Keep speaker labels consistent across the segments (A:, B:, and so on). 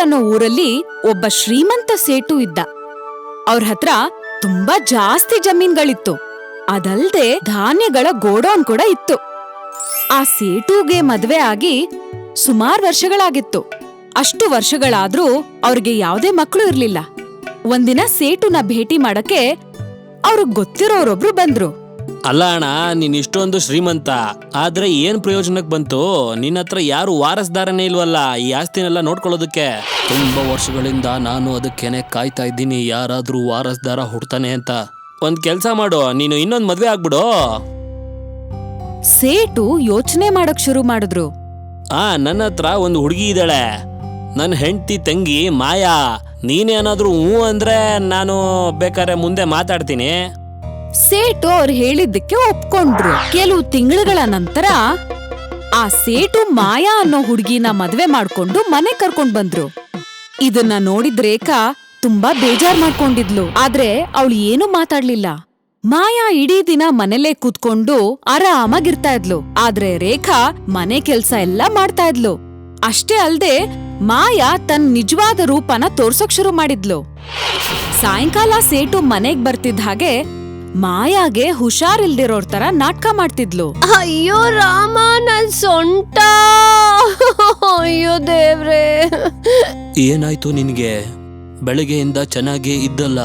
A: ಅನ್ನೋ ಊರಲ್ಲಿ ಒಬ್ಬ ಶ್ರೀಮಂತ ಸೇಟು ಇದ್ದ. ಅವ್ರ ಹತ್ರ ತುಂಬಾ ಜಾಸ್ತಿ ಜಮೀನ್ಗಳಿತ್ತು. ಅದಲ್ದೆ ಧಾನ್ಯಗಳ ಗೋಡೌನ್ ಕೂಡ ಇತ್ತು. ಆ ಸೇಟುಗೆ ಮದ್ವೆ ಆಗಿ ಸುಮಾರು ವರ್ಷಗಳಾಗಿತ್ತು. ಅಷ್ಟು ವರ್ಷಗಳಾದ್ರೂ ಅವ್ರಿಗೆ ಯಾವುದೇ ಮಕ್ಕಳು ಇರ್ಲಿಲ್ಲ. ಒಂದಿನ ಸೇಟುನ ಭೇಟಿ ಮಾಡಕ್ಕೆ ಅವ್ರಿಗೆ ಗೊತ್ತಿರೋರೊಬ್ರು ಬಂದ್ರು.
B: ಅಲ್ಲ ಅಣ್ಣ, ನೀನ್ ಇಷ್ಟೊಂದು ಶ್ರೀಮಂತ. ಆದ್ರೆ ಏನ್ ಪ್ರಯೋಜನಕ್ಕೆ ಬಂತು? ನಿನ್ನ ಹತ್ರ ಯಾರು ವಾರಸ್ದಾರನೇ ಇಲ್ವಲ್ಲ, ಈ ಆಸ್ತಿನೆಲ್ಲ ನೋಡ್ಕೊಳ್ಳೋದಕ್ಕೆ? ತುಂಬಾ ವರ್ಷಗಳಿಂದ ನಾನು ಅದಕ್ಕೇನೆ ಕಾಯ್ತಾ ಇದ್ದೀನಿ. ಯಾರಾದ್ರೂ ವಾರಸ್ದಾರ ಹುಡ್ತಾನೆ ಅಂತ. ಒಂದ್ ಕೆಲ್ಸ ಮಾಡು ನೀನು ಇನ್ನೊಂದ್ ಮದ್ವೆ ಆಗ್ಬಿಡು.
A: ಸೇಟು ಯೋಚನೆ ಮಾಡಕ್ ಶುರು ಮಾಡಿದ್ರು.
B: ಆ ನನ್ನ ಹತ್ರ ಒಂದು ಹುಡುಗಿ ಇದ್ದಾಳೆ. ನನ್ನ ಹೆಂಡತಿ ತಂಗಿ ಮಾಯಾ. ನೀನೇನಾದ್ರೂ ಹ್ಞೂ ಅಂದ್ರೆ ನಾನು ಬೇಕಾದ್ರೆ ಮುಂದೆ ಮಾತಾಡ್ತೀನಿ.
A: ಸೇಟು ಅವ್ರು ಹೇಳಿದ್ದಕ್ಕೆ ಒಪ್ಕೊಂಡ್ರು. ಕೆಲವು ತಿಂಗಳುಗಳ ನಂತರ ಆ ಸೇಟು ಮಾಯಾ ಅನ್ನೋ ಹುಡುಗಿನ ಮದ್ವೆ ಮಾಡ್ಕೊಂಡು ಮನೆ ಕರ್ಕೊಂಡ್ ಬಂದ್ರು. ಇದನ್ನ ನೋಡಿದ್ ರೇಖಾ ತುಂಬಾ ಬೇಜಾರ್ ಮಾಡ್ಕೊಂಡಿದ್ಲು. ಆದ್ರೆ ಅವಳು ಏನು ಮಾತಾಡ್ಲಿಲ್ಲ. ಮಾಯಾ ಇಡೀ ದಿನ ಮನೆಲೇ ಕೂತ್ಕೊಂಡು ಆರಾಮಾಗಿರ್ತಾ ಇದ್ಲು. ಆದ್ರೆ ರೇಖಾ ಮನೆ ಕೆಲ್ಸ ಎಲ್ಲ ಮಾಡ್ತಾ ಇದ್ಲು. ಅಷ್ಟೇ ಅಲ್ದೆ ಮಾಯಾ ತನ್ನ ನಿಜವಾದ ರೂಪನ ತೋರ್ಸೋಕ್ ಶುರು ಮಾಡಿದ್ಲು. ಸಾಯಂಕಾಲ ಸೇಟು ಮನೆಗ್ ಬರ್ತಿದ್ದ ಹಾಗೆ ಮಾಯಾಗೆ ಹುಷಾರಿಲ್ದಿರೋರ್ ತರ ನಾಟಕ ಮಾಡ್ತಿದ್ಲು.
C: ಅಯ್ಯೋ ರಾಮ ನನ್ ಸೊಂಟ! ಅಯ್ಯೋ ದೇವ್ರೆ!
B: ಏನಾಯ್ತು ನಿನಗೆ? ಬೆಳಗ್ಗೆಯಿಂದ ಚೆನ್ನಾಗಿ ಇದ್ದಲ್ಲ?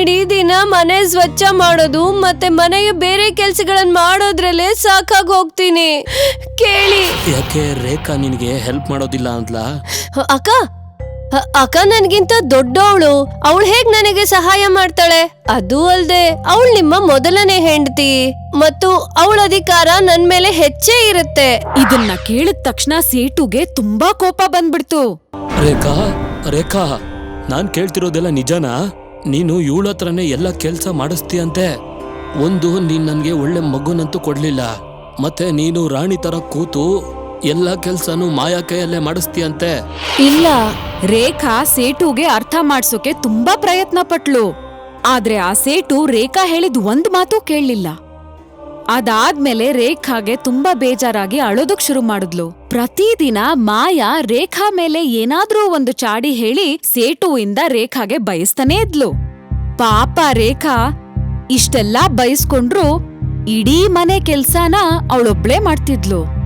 C: ಇಡೀ ದಿನ ಮನೆ ಸ್ವಚ್ಛ ಮಾಡೋದು ಮತ್ತೆ ಮನೆಯ ಬೇರೆ ಕೆಲ್ಸಗಳನ್ನ ಮಾಡೋದ್ರಲ್ಲೇ ಸಾಕಾಗ್ ಹೋಗ್ತೀನಿ. ಕೇಳಿ.
B: ಯಾಕೆ ರೇಖಾ ನಿನಗೆ ಹೆಲ್ಪ್ ಮಾಡೋದಿಲ್ಲ ಅಂದ್ಲಾ?
C: ಅಕ್ಕ ಅಕ್ಕ ನನ್ಗಿಂತ ದೊಡ್ಡವಳು. ಅವಳು ಹೇಗ್ ನನಗೆ ಸಹಾಯ ಮಾಡ್ತಾಳೆ? ಅದು ಅಲ್ದೆ ಅವಳು ನಿಮ್ಮ ಮೊದಲನೇ ಹೆಂಡತಿ. ಮತ್ತು ಅವಳ ಅಧಿಕಾರ ನನ್ ಮೇಲೆ ಹೆಚ್ಚೇ ಇರುತ್ತೆ.
A: ಇದನ್ನ ಕೇಳಿದ ತಕ್ಷಣ ಸೇಟುಗೆ ತುಂಬಾ ಕೋಪ ಬಂದ್ಬಿಡ್ತು.
B: ರೇಖಾ ರೇಖಾ ನಾನ್ ಕೇಳ್ತಿರೋದೆಲ್ಲ ನಿಜನಾ? ನೀನು ಇವಳ ಹತ್ರನೇ ಎಲ್ಲ ಕೆಲ್ಸ ಮಾಡಿಸ್ತೀಯಂತೆ. ಒಂದು ನೀನ್ ನನ್ಗೆ ಒಳ್ಳೆ ಮಗುನಂತೂ ಕೊಡ್ಲಿಲ್ಲ. ಮತ್ತೆ ನೀನು ರಾಣಿ ತರ ಕೂತು ಎಲ್ಲ ಕೆಲ್ಸನೂ ಮಾಯಾ ಕೈಯಲ್ಲೇ ಮಾಡಿಸ್ತೀಯಂತೆ?
C: ಇಲ್ಲ,
A: ರೇಖಾ ಸೇಟುಗೆ ಅರ್ಥ ಮಾಡ್ಸೋಕೆ ತುಂಬಾ ಪ್ರಯತ್ನ ಪಟ್ಲು. ಆದ್ರೆ ಆ ಸೇಟು ರೇಖಾ ಹೇಳಿದ್ ಒಂದ್ ಮಾತು ಕೇಳಲಿಲ್ಲ. ಅದಾದ್ಮೇಲೆ ರೇಖಾಗೆ ತುಂಬಾ ಬೇಜಾರಾಗಿ ಅಳೋದಕ್ ಶುರು ಮಾಡಿದ್ಲು. ಪ್ರತಿದಿನ ಮಾಯಾ ರೇಖಾ ಮೇಲೆ ಏನಾದ್ರೂ ಒಂದು ಚಾಡಿ ಹೇಳಿ ಸೇಟುವಿಂದ ರೇಖಾಗೆ ಬಯಸ್ತಾನೇ ಇದ್ಲು. ಪಾಪ ರೇಖಾ, ಇಷ್ಟೆಲ್ಲ ಬಯಸ್ಕೊಂಡ್ರು ಇಡೀ ಮನೆ ಕೆಲ್ಸನ ಅವಳೊಬ್ಳೇ ಮಾಡ್ತಿದ್ಲು.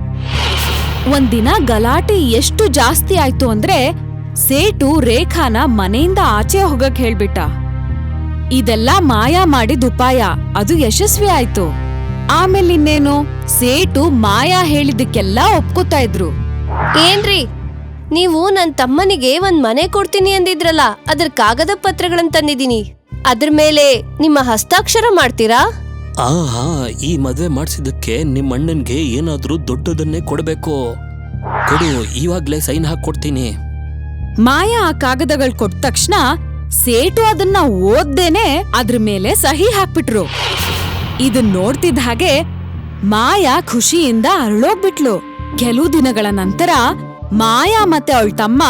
A: ಒಂದಿನ ಗಲಾಟೆ ಎಷ್ಟು ಜಾಸ್ತಿ ಆಯ್ತು ಅಂದ್ರೆ ಸೇಟು ರೇಖಾನ ಮನೆಯಿಂದ ಆಚೆ ಹೋಗಕ್ ಹೇಳ್ಬಿಟ್ಟ. ಇದೆಲ್ಲ ಮಾಯಾ ಮಾಡಿದ ಉಪಾಯ, ಅದು ಯಶಸ್ವಿ ಆಯ್ತು. ಆಮೇಲೆ ಇನ್ನೇನು, ಸೇಟು ಮಾಯಾ ಹೇಳಿದ್ದಕ್ಕೆಲ್ಲ ಒಪ್ಕೋತಾ ಇದ್ರು.
C: ಏನ್ರಿ, ನೀವು ನನ್ ತಮ್ಮನಿಗೆ ಒಂದ್ ಮನೆ ಕೊಡ್ತೀನಿ ಅಂದಿದ್ರಲ್ಲ, ಅದ್ರ ಕಾಗದ ಪತ್ರಗಳನ್ನ ತಂದಿದೀನಿ ಅದ್ರ ಮೇಲೆ ನಿಮ್ಮ ಹಸ್ತಾಕ್ಷರ ಮಾಡ್ತೀರಾ?
B: ಆ ಹಾ ಈ ಮದುವೆ ಮಾಡ್ಸಿದ್ದಕ್ಕೆ ನಿಮ್ಮ ಅಣ್ಣನ್ಗೆ ಏನಾದ್ರೂ ದೊಡ್ಡದನ್ನೇ ಕೊಡಬೇಕು. ಕೊಡು ಇವಾಗ್ಲೇ ಸೈನ್ ಹಾಕೊಡ್ತೀನಿ
A: ಮಾಯಾ ಆ ಕಾಗದಗಳು ಕೊಟ್ಟ ತಕ್ಷಣ ಸೇಟು ಅದನ್ನ ಓದ್ದೇನೆ ಅದ್ರ ಮೇಲೆ ಸಹಿ ಹಾಕ್ಬಿಟ್ರು. ಇದನ್ ನೋಡ್ತಿದ್ದ ಹಾಗೆ ಮಾಯಾ ಖುಷಿಯಿಂದ ಅರಳೋಗ್ಬಿಟ್ಲು. ಕೆಲವು ದಿನಗಳ ನಂತರ ಮಾಯಾ ಮತ್ತೆ ಅವಳ ತಮ್ಮ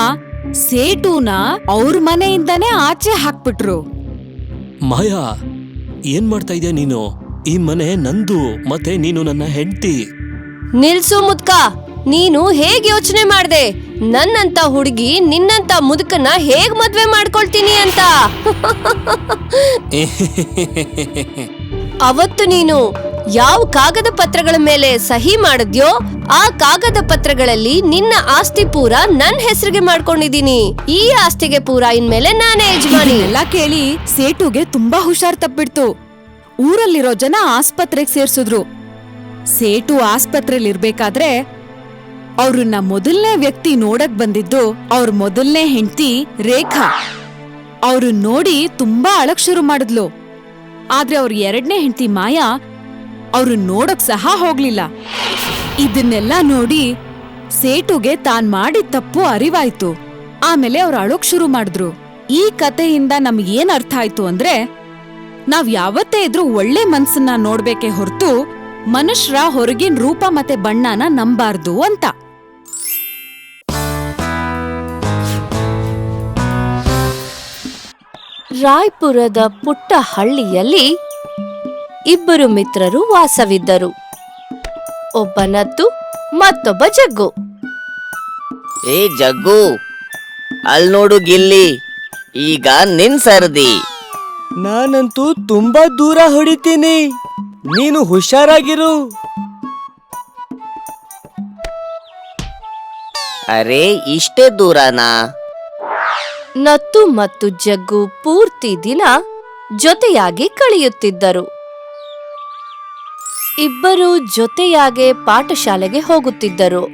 A: ಸೇಟುನ ಅವ್ರ ಮನೆಯಿಂದನೇ ಆಚೆ ಹಾಕ್ಬಿಟ್ರು.
B: ಮಾಯಾ ಏನ್ ಮಾಡ್ತಾ ಇದೀಯ ನೀನು? ಈ ಮನೆ ನಂದು ಮತ್ತೆ ನೀನು ನನ್ನ ಹೆಂಡತಿ.
C: ನಿಲ್ಸು ಮುದ್ಕ ನೀನು ಹೇಗ್ ಯೋಚನೆ ಮಾಡ್ದೆ? ನನ್ನಂತ ಹುಡುಗಿ ನಿನ್ನಂತ ಮುದುಕನ್ನ ಹೇಗ್ ಮದ್ವೆ ಮಾಡ್ಕೊಳ್ತೀನಿ ಅಂತ. ಅವತ್ತು ನೀನು ಯಾವ ಕಾಗದ ಪತ್ರಗಳ ಮೇಲೆ ಸಹಿ ಮಾಡಿದ್ಯೋ ಆ ಕಾಗದ ಪತ್ರಗಳಲ್ಲಿ ನಿನ್ನ ಆಸ್ತಿ ಪೂರ ನನ್ ಹೆಸರಿಗೆ ಮಾಡ್ಕೊಂಡಿದೀನಿ ಈ ಆಸ್ತಿಗೆ ಪೂರ ಇನ್ಮೇಲೆ ನಾನೇ ಯಜಮಾನಿ.
A: ಎಲ್ಲ ಕೇಳಿ ಸೇಟುಗೆ ತುಂಬಾ ಹುಷಾರ್ ತಪ್ಪಿಡ್ತು. ಊರಲ್ಲಿರೋ ಜನ ಆಸ್ಪತ್ರೆಗೆ ಸೇರ್ಸಿದ್ರು. ಸೇಟು ಆಸ್ಪತ್ರೆಲಿರ್ಬೇಕಾದ್ರೆ ಅವ್ರನ್ನ ಮೊದಲನೇ ವ್ಯಕ್ತಿ ನೋಡಕ್ ಬಂದಿದ್ದು ಅವ್ರ ಮೊದಲನೇ ಹೆಂಡತಿ ರೇಖಾ. ಅವ್ರು ನೋಡಿ ತುಂಬಾ ಅಳಕ್ ಶುರು ಮಾಡಿದ್ಲು. ಆದ್ರೆ ಅವ್ರ ಎರಡನೇ ಹೆಂಡತಿ ಮಾಯಾ ಅವ್ರು ನೋಡಕ್ ಸಹ ಹೋಗ್ಲಿಲ್ಲ. ಇದನ್ನೆಲ್ಲ ನೋಡಿ ಸೇಟುಗೆ ತಾನ್ ಮಾಡಿದ ತಪ್ಪು ಅರಿವಾಯ್ತು. ಆಮೇಲೆ ಅವ್ರು ಅಳೋಕ್ ಶುರು ಮಾಡಿದ್ರು. ಈ ಕಥೆಯಿಂದ ನಮ್ಗೇನ್ ಅರ್ಥ ಆಯ್ತು ಅಂದ್ರೆ ನಾವ್ ಯಾವತ್ತೇ ಇದ್ರೂ ಒಳ್ಳೆ ಮನ್ಸನ್ನ ನೋಡ್ಬೇಕೆ ಹೊರತು ಮನುಷ್ಯರ ಹೊರಗಿನ ರೂಪ ಮತ್ತೆ ಬಣ್ಣನ ನಂಬಾರ್ದು ಅಂತ.
C: ರಾಯ್ಪುರದ ಪುಟ್ಟ ಹಳ್ಳಿಯಲ್ಲಿ ಇಬ್ಬರು ಮಿತ್ರರು ವಾಸವಿದ್ದರು. ಒಬ್ಬ ನತ್ತು ಮತ್ತೊಬ್ಬ ಜಗ್ಗು.
D: ಏ ಜಗ್ಗು ಅಲ್ ನೋಡು ಗಿಲ್ಲಿ ಈಗ ನಿನ್ ಸರ್ದಿ.
E: ನಾನಂತೂ ತುಂಬಾ ದೂರ ಹೊಡಿತೀನಿ. ನೀನು ಹುಷಾರಾಗಿರು.
D: ಅರೆ ಇಷ್ಟೇ ದೂರನಾ?
C: ನತ್ತು ಮತ್ತು ಜಗ್ಗು ಪೂರ್ತಿ ದಿನ ಜೊತೆಯಾಗಿ ಕಳೆಯುತ್ತಿದ್ದರು. ಇಬ್ಬರು ಜೊತೆಯಾಗೆ ಪಾಠಶಾಲೆಗೆ ಹೋಗುತ್ತಿದ್ದರು.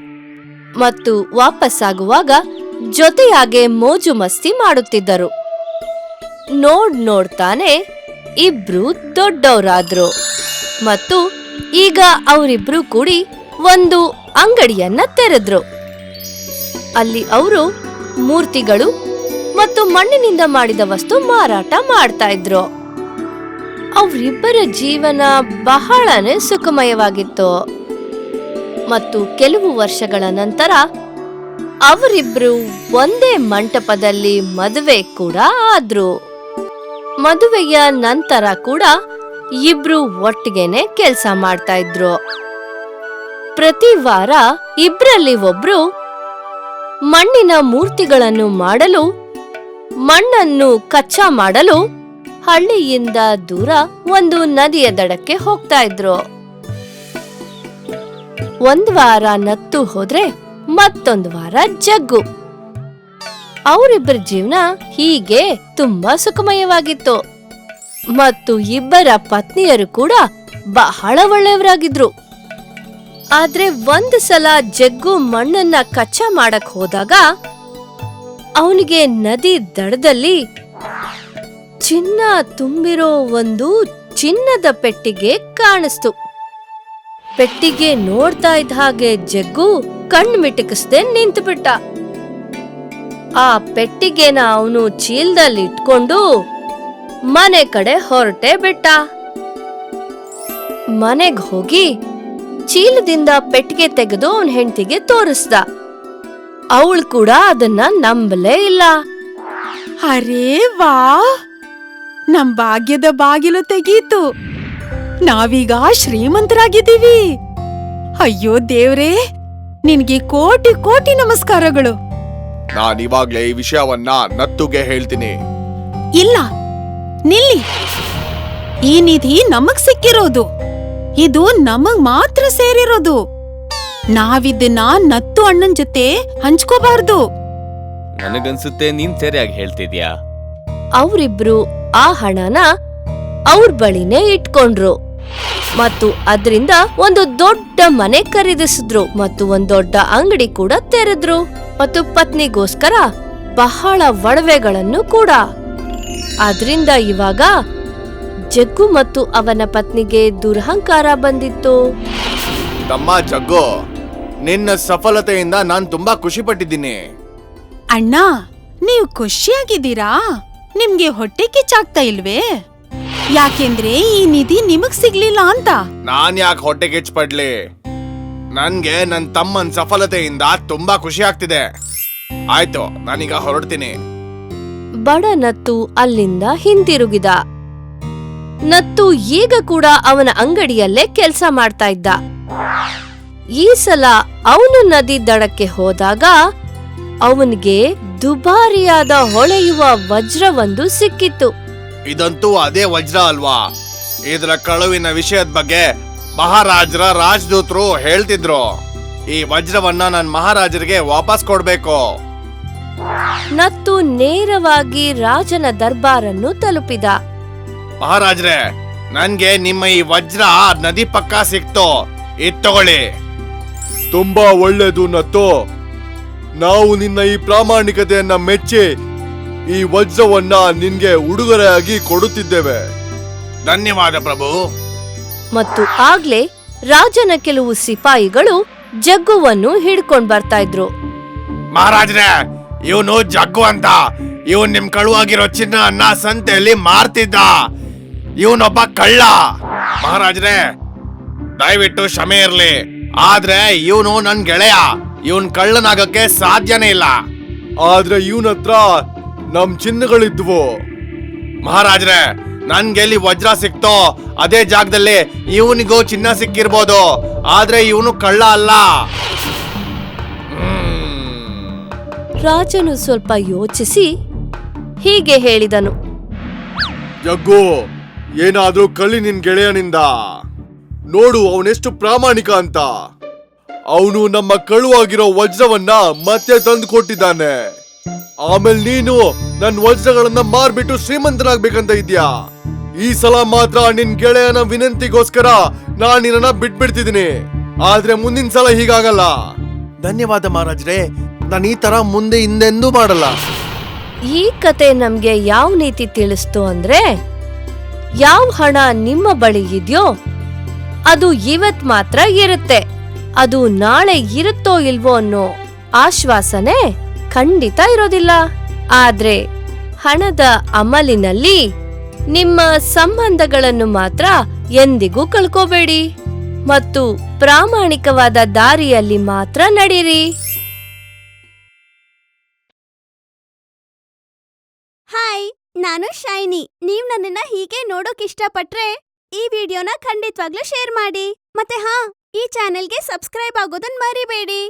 C: ಮತ್ತು ವಾಪಸ್ಸಾಗುವಾಗ ಜೊತೆಯಾಗೆ ಮೋಜು ಮಸ್ತಿ ಮಾಡುತ್ತಿದ್ದರು. ನೋಡ್ ನೋಡ್ತಾನೆ ಇಬ್ರು ದೊಡ್ಡವರಾದ್ರು. ಮತ್ತು ಈಗ ಅವರಿಬ್ರು ಕೂಡಿ ಒಂದು ಅಂಗಡಿಯನ್ನ ತೆರೆದ್ರು. ಅಲ್ಲಿ ಅವರು ಮೂರ್ತಿಗಳು ಮತ್ತು ಮಣ್ಣಿನಿಂದ ಮಾಡಿದ ವಸ್ತು ಮಾರಾಟ ಮಾಡ್ತಾ ಇದ್ರು. ಅವರಿಬ್ಬರ ಜೀವನ ಬಹಳನೇ ಸುಖಮಯವಾಗಿತ್ತು. ಮತ್ತು ಕೆಲವು ವರ್ಷಗಳ ನಂತರ ಅವರಿಬ್ರು ಒಂದೇ ಮಂಟಪದಲ್ಲಿ ಮದುವೆ ಕೂಡ ಆದ್ರು. ಮದುವೆಯ ನಂತರ ಕೂಡ ಇಬ್ರು ಒಟ್ಟಿಗೆನೆ ಕೆಲಸ ಮಾಡ್ತಾ ಇದ್ರು. ಪ್ರತಿ ವಾರ ಇಬ್ರಲ್ಲಿ ಒಬ್ರು ಮಣ್ಣಿನ ಮೂರ್ತಿಗಳನ್ನು ಮಾಡಲು, ಮಣ್ಣನ್ನು ಕಚ್ಚಾ ಮಾಡಲು ಹಳ್ಳಿಯಿಂದ ದೂರ ಒಂದು ನದಿಯ ದಡಕ್ಕೆ ಹೋಗ್ತಾ ಇದ್ರು. ಒಂದ್ ವಾರ ನತ್ತು ಹೋದ್ರೆ ಮತ್ತೊಂದು ವಾರ ಜಗ್ಗು. ಅವರಿಬ್ಬರ ಜೀವನ ಹೀಗೆ ತುಂಬಾ ಸುಖಮಯವಾಗಿತ್ತು. ಮತ್ತು ಇಬ್ಬರ ಪತ್ನಿಯರು ಕೂಡ ಬಹಳ ಒಳ್ಳೆಯವರಾಗಿದ್ರು. ಆದ್ರೆ ಒಂದು ಸಲ ಜಗ್ಗು ಮಣ್ಣನ್ನ ಕಚ್ಚಾ ಮಾಡಕ್ ಹೋದಾಗ ಅವನಿಗೆ ನದಿ ದಡದಲ್ಲಿ ಚಿನ್ನ ತುಂಬಿರೋ ಒಂದು ಚಿನ್ನದ ಪೆಟ್ಟಿಗೆ ಕಾಣಿಸ್ತು. ಪೆಟ್ಟಿಗೆ ನೋಡ್ತಾ ಇದ್ದ ಹಾಗೆ ಜಗ್ಗು ಕಣ್ಣು ಮಿಟುಕಿಸ್ದೆ ನಿಂತು ಬಿಟ್ಟ ಆ ಪೆಟ್ಟಿಗೆನ ಅವನು ಚೀಲದಲ್ಲಿ ಇಟ್ಕೊಂಡು ಮನೆ ಕಡೆ ಹೊರಟೆ ಬಿಟ್ಟ. ಮನೆಗ್ ಹೋಗಿ ಚೀಲದಿಂದ ಪೆಟ್ಟಿಗೆ ತೆಗೆದು ಅವನ ಹೆಂಡತಿಗೆ ತೋರಿಸ್ದ. ಅವಳು ಕೂಡ ಅದನ್ನ ನಂಬಲೇ ಇಲ್ಲ.
A: ಅರೇ ವಾ! ನಮ್ ಭಾಗ್ಯದ ಬಾಗಿಲು ತೆಗೀತು. ನಾವೀಗ ಶ್ರೀಮಂತರಾಗಿದ್ದೀವಿ. ಅಯ್ಯೋ ದೇವ್ರೇ, ನಿನ್ಗೆ ಕೋಟಿ ಕೋಟಿ ನಮಸ್ಕಾರಗಳು.
F: ನಾನಿವಾಗ್ಲೇ ಈ ವಿಷಯವನ್ನ ನತ್ತುಗೆ ಹೇಳ್ತೀನಿ.
A: ಇಲ್ಲ ನಿಲ್ಲಿ. ಈ ನಿಧಿ ನಮಗ್ ಸಿಕ್ಕಿರೋದು. ಇದು ನಮಗ್ ಮಾತ್ರ ಸೇರಿರೋದು. ನಾವಿದ್ದನ್ನ ನತ್ತು ಅಣ್ಣನ್ ಜೊತೆ ಹಂಚ್ಕೋಬಾರ್ದು.
E: ನನಗನ್ಸುತ್ತೆ ನೀನ್ ಸರಿಯಾಗಿ ಹೇಳ್ತಿದ್ಯಾ?
C: ಅವರಿಬ್ರು ಆ ಹಣನ ಅವ್ರ ಬಳಿನೇ ಇಟ್ಕೊಂಡ್ರು. ಮತ್ತು ಅದ್ರಿಂದ ಒಂದು ದೊಡ್ಡ ಮನೆ ಖರೀದಿಸಿದ್ರು ಮತ್ತು ಒಂದ್ ದೊಡ್ಡ ಅಂಗಡಿ ಕೂಡ ತೆರೆದ್ರು. ಮತ್ತು ಪತ್ನಿಗೋಸ್ಕರ ಬಹಳ ಒಡವೆಗಳನ್ನು ಕೂಡ. ಆದ್ರಿಂದ ಇವಾಗ ಜಗ್ಗು ಮತ್ತು ಅವನ ಪತ್ನಿಗೆ ದುರಹಂಕಾರ ಬಂದಿತ್ತು.
F: ತಮ್ಮ ಜಗ್ಗು ನಿನ್ನ ಸಫಲತೆಯಿಂದ ನಾನು ತುಂಬಾ ಖುಷಿ ಪಟ್ಟಿದ್ದೀನಿ
A: ಅಣ್ಣ ನೀವು ಖುಷಿಯಾಗಿದ್ದೀರಾ? ನಿಮ್ಗೆ ಹೊಟ್ಟೆ ಕಿಚ್ಚಾಗ್ತಾ ಇಲ್ವೇ? ಯಾಕೆಂದ್ರೆ ಈ ನಿಧಿ ನಿಮಗ್ ಸಿಗ್ಲಿಲ್ಲ ಅಂತ.
F: ನಾನ್ ಯಾಕೆ ಹೊಟ್ಟೆ ಕಿಚ್ಚ ಪಡ್ಲಿ ನನ್ಗೆ ನನ್ನ ತಮ್ಮನ ಸಫಲತೆಯಿಂದ ತುಂಬಾ ಖುಷಿ ಆಗ್ತಿದೆ. ಆಯ್ತು ನಾನೀಗ ಹೊರಡ್ತೀನಿ.
C: ಬಡ ನತ್ತು ಅಲ್ಲಿಂದ ಹಿಂತಿರುಗಿದ. ನತ್ತು ಈಗ ಕೂಡ ಅವನ ಅಂಗಡಿಯಲ್ಲೇ ಕೆಲಸ ಮಾಡ್ತಾ ಇದ್ದ. ಈ ಸಲ ಅವನು ನದಿ ದಡಕ್ಕೆ ಹೋದಾಗ ಅವನಿಗೆ ದುಬಾರಿಯಾದ ಹೊಳೆಯುವ ವಜ್ರವೊಂದು ಸಿಕ್ಕಿತ್ತು.
F: ಇದಂತೂ ಅದೇ ವಜ್ರ ಅಲ್ವಾ? ಇದರ ಕಳುವಿನ ವಿಷಯದ ಬಗ್ಗೆ ಮಹಾರಾಜರ ರಾಜದೂತರು ಹೇಳ್ತಿದ್ರು ಈ ವಜ್ರವನ್ನ ನನ್ ಮಹಾರಾಜರಿಗೆ ವಾಪಸ್ ಕೊಡ್ಬೇಕು.
C: ನತ್ತು ನೇರವಾಗಿ ರಾಜನ ದರ್ಬಾರನ್ನು ತಲುಪಿದ.
F: ಮಹಾರಾಜ್ರೆ ನನ್ಗೆ ನಿಮ್ಮ ಈ ವಜ್ರ ನದಿ ಪಕ್ಕ ಸಿಕ್ತು. ಇದ್ ತಗೊಳ್ಳಿ. ತುಂಬಾ ಒಳ್ಳೇದು ನತ್ತು. ನಾವು ನಿನ್ನ ಈ ಪ್ರಾಮಾಣಿಕತೆಯನ್ನ ಮೆಚ್ಚಿ ಈ ವಜ್ರವನ್ನ ನಿನ್ಗೆ ಉಡುಗೊರೆಯಾಗಿ ಕೊಡುತ್ತಿದ್ದೇವೆ. ಧನ್ಯವಾದ ಪ್ರಭು.
C: ಮತ್ತು ಆಗ್ಲೇ ರಾಜನ ಕೆಲವು ಸಿಪಾಯಿಗಳು ಜಗ್ಗುವನ್ನು ಹಿಡ್ಕೊಂಡ್ ಬರ್ತಾ ಇದ್ರು.
F: ಮಹಾರಾಜ್ರೆ ಇವನು ಜಗ್ಗು ಅಂತ. ಇವನ್ ನಿಮ್ ಕಳುವಾಗಿರೋ ಚಿನ್ನ ಅನ್ನ ಸಂತೆಯಲ್ಲಿ ಮಾರ್ತಿದ್ದ. ಇವನೊಬ್ಬ ಕಳ್ಳ. ಮಹಾರಾಜ್ರೆ ದಯವಿಟ್ಟು ಕ್ಷಮೆ ಇರ್ಲಿ. ಆದ್ರೆ ಇವನು ನನ್ ಗೆಳೆಯ. ಇವನ್ ಕಳ್ಳನಾಗಕ್ಕೆ ಸಾಧ್ಯನೇ ಇಲ್ಲ. ಆದ್ರೆ ಇವನತ್ರ ನಮ್ ಚಿನ್ನಗಳಿದ್ವು. ಮಹಾರಾಜ್ರೆ ನನ್ಗೆ ಎಲ್ಲಿ ವಜ್ರ ಸಿಕ್ತೋ ಅದೇ ಜಾಗದಲ್ಲಿ ಇವನಿಗೂ ಚಿನ್ನ ಸಿಕ್ಕಿರ್ಬೋದು. ಆದ್ರೆ ಇವನು ಕಳ್ಳ ಅಲ್ಲ.
C: ರಾಜನು ಸ್ವಲ್ಪ ಯೋಚಿಸಿ ಹೀಗೆ ಹೇಳಿದನು.
G: ಜಗ್ಗು ಏನಾದ್ರೂ ಕಳಿ ನಿನ್ ಗೆಳೆಯನಿಂದ. ನೋಡು ಅವನೆಷ್ಟು ಪ್ರಾಮಾಣಿಕ ಅಂತ. ಅವನು ನಮ್ಮ ಕಳುವಾಗಿರೋ ವಜ್ರವನ್ನ ಮತ್ತೆ ತಂದು ಕೊಟ್ಟಿದ್ದಾನೆ. ಆಮೇಲೆ ನೀನು ನನ್ನ ವಜ್ರಗಳನ್ನ ಮಾರ್ಬಿಟ್ಟು ಶ್ರೀಮಂತನಾಗ್ಬೇಕಂತ ಇದ್ಯಾ ಈ ಸಲ ಮಾತ್ರ ನಿನ್ ಗೆಳೆಯನ ವಿನಂತಿಗೋಸ್ಕರ ನಾನ್ ನಿನ್ನ ಬಿಟ್ಬಿಡ್ತಿದ್ದೀನಿ. ಆದ್ರೆ ಮುಂದಿನ ಸಲ ಹೀಗಾಗಲ್ಲ. ಧನ್ಯವಾದ ಮಹಾರಾಜ್ರೆ, ನಾನು ಈ ತರ ಮುಂದೆ ಹಿಂದೆಂದೂ ಮಾಡಲ್ಲ.
C: ಈ ಕತೆ ನಮ್ಗೆ ಯಾವ ನೀತಿ ತಿಳಿಸ್ತು ಅಂದ್ರೆ, ಯಾವ ಹಣ ನಿಮ್ಮ ಬಳಿ ಇದೆಯೋ, ಅದು ಇವತ್ ಮಾತ್ರ ಇರುತ್ತೆ. ಅದು ನಾಳೆ ಇರುತ್ತೋ ಇಲ್ವೋ ಅನ್ನೋ ಆಶ್ವಾಸನೆ ಖಂಡಿತ ಇರೋದಿಲ್ಲ. ಆದ್ರೆ ಹಣದ ಅಮಲಿನಲ್ಲಿ ನಿಮ್ಮ ಸಂಬಂಧಗಳನ್ನು ಮಾತ್ರ ಎಂದಿಗೂ ಕಳ್ಕೋಬೇಡಿ ಮತ್ತು ಪ್ರಾಮಾಣಿಕವಾದ ದಾರಿಯಲ್ಲಿ ಮಾತ್ರ ನಡೀರಿ.
H: ಹಾಯ್, ನಾನು ಶೈನಿ. ನೀವ್ ನನ್ನನ್ನ ಹೀಗೆ ನೋಡೋಕ್ ಇಷ್ಟಪಟ್ರೆ ಈ ವಿಡಿಯೋನ ಖಂಡಿತವಾಗ್ಲೂ ಶೇರ್ ಮಾಡಿ. ಮತ್ತೆ ಹಾ, ಈ ಚಾನೆಲ್ಗೆ ಸಬ್ಸ್ಕ್ರೈಬ್ ಆಗೋದನ್ನ ಮರಿಬೇಡಿ.